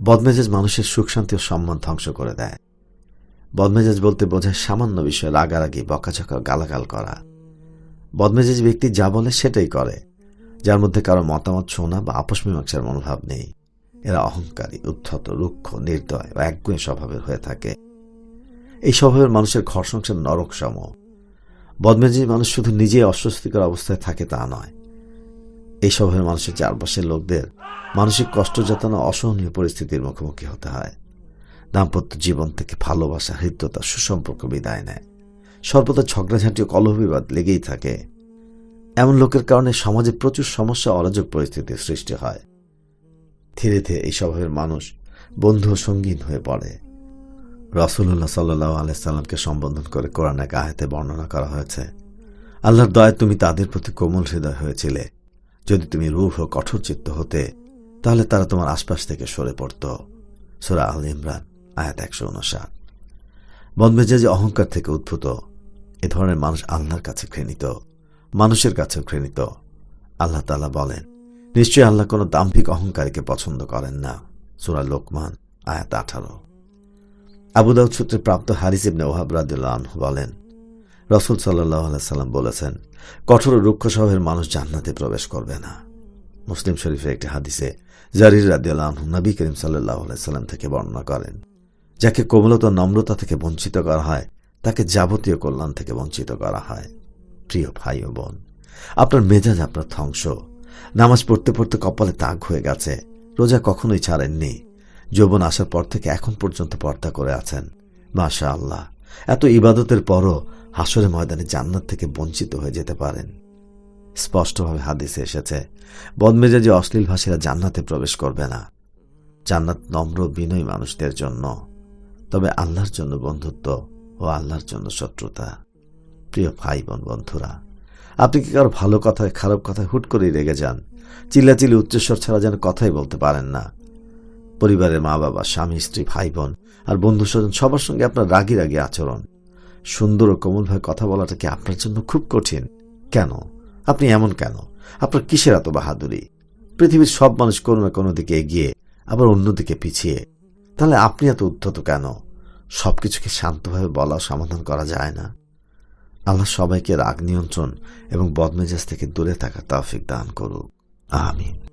বদমেজাজ মানুষের সুখ, শান্তি ও সম্মান ধ্বংস করে দেয়। বদমেজাজ বলতে বোঝায় সামান্য বিষয়ে রাগারাগি, বকাঝকা, গালাগাল করা। বদমেজাজ ব্যক্তি যা বলে সেটাই করে, যার মধ্যে কারও মতামত শোনা বা আপোষ মীমাংসার মনোভাব নেই। এরা অহংকারী, উদ্ধত, রুক্ষ, নির্দয় ও একগুঁয়ে স্বভাবের হয়ে থাকে। এই স্বভাবের মানুষের ঘর সংসার নরক সম বদমেজাজি মানুষ শুধু নিজে অস্বস্তিকর অবস্থায় থাকে তা নয় এই স্বভাবের মানুষের চারপাশের লোকদের মানসিক কষ্ট যাতনা অসহনীয় পরিস্থিতির মুখোমুখি হতে হয়। দাম্পত্য জীবন থেকে ভালোবাসা, হৃদ্যতা, সুসম্পর্ক বিদায় নেয়। সর্বদা ঝগড়াঝাঁটি কলহবিবাদ লেগেই থাকে। এমন লোকের কারণে সমাজে প্রচুর সমস্যা, অরাজক পরিস্থিতির সৃষ্টি হয়। ধীরে ধীরে এই স্বভাবের মানুষ বন্ধু সঙ্গীন হয়ে পড়ে। রসুল্লাহ সাল্লাহ আলাইসাল্লামকে সম্বোধন করে কোরআন এক আয়াতে বর্ণনা করা হয়েছে, আল্লাহর দয়ায় তুমি তাদের প্রতি কোমল হৃদয় হয়েছিলে। যদি তুমি রূঢ় ও কঠোর চিত্ত হতে, তাহলে তারা তোমার আশপাশ থেকে সরে পড়ত। সোরা আল ইমরান, আয়াত একশো উনষাট। বদমেজাজি অহংকার থেকে উদ্ভূত। এ ধরনের মানুষ আল্লাহর কাছে ঘৃণিত, মানুষের কাছেও ঘৃণিত। আল্লাহ তালা বলেন, নিশ্চয়ই আল্লাহ কোনো দাম্ভিক অহংকারীকে পছন্দ করেন না। সুরা লোকমান, আয়াত আঠারো। আবু দাউদ সূত্রে প্রাপ্ত হারিস ইবনে ওহাব রাদিল্লাহ বলেন রসুল সাল্লাহ সাল্লাম বলেছেন, কঠোর রুক্ষ স্বভাবের মানুষ জান্নাতে প্রবেশ করবে না। মুসলিম শরীফের একটি হাদিসে জারির রাদিউল্লাহ নবী করিম সাল্লাহ সাল্লাম থেকে বর্ণনা করেন, যাকে কোমলতা নম্রতা থেকে বঞ্চিত করা হয়, তাকে যাবতীয় কল্যাণ থেকে বঞ্চিত করা হয়। প্রিয় ভাই ও বোন, আপনার মেজাজ আপনার ধ্বংস। নামাজ পড়তে পড়তে কপালে তাগ হয়ে গেছে, রোজা কখনোই ছাড়েননি। যৌবন আসার পর থেকে এখন পর্যন্ত পর্দা করে আছেন। মাশা আল্লাহ এত ইবাদতের পরও হাসরে ময়দানে জান্নাত থেকে বঞ্চিত হয়ে যেতে পারেন। স্পষ্টভাবে হাদিসে এসেছে, বদমেজাজি অশ্লীল ভাষীরা জান্নাতে প্রবেশ করবে না। জান্নাত নম্র বিনয়ী মানুষদের জন্য। তবে আল্লাহর জন্য বন্ধুত্ব ও আল্লাহর জন্য শত্রুতা। প্রিয় ভাই বোন বন্ধুরা, আপনি কি কারও ভালো কথায়, খারাপ কথায় হুট করেই রেগে যান? চিল্লাচিল্লি উচ্চস্বর ছাড়া যেন কথাই বলতে পারেন না। পরিবারের মা বাবা, স্বামী, স্ত্রী, ভাই, বোন আর বন্ধু স্বজন সবার সঙ্গে আপনার রাগি রাগি আচরণ। সুন্দর ও কোমলভাবে কথা বলাটা কি আপনার জন্য খুব কঠিন? কেন? আপনি এমন কেন? আপনার কিসের এত বাহাদুরি? পৃথিবীর সব মানুষ কোনো না কোনো দিকে এগিয়ে, আবার অন্যদিকে পিছিয়ে। তাহলে আপনি এত উদ্ধত কেন? সবকিছুকে শান্তভাবে বলা সমাধান করা যায় না। আল্লাহ সবাইকে রাগ নিয়ন্ত্রণ এবং বদমেজাজ থেকে দূরে থাকা তৌফিক দান করুক। আমিন।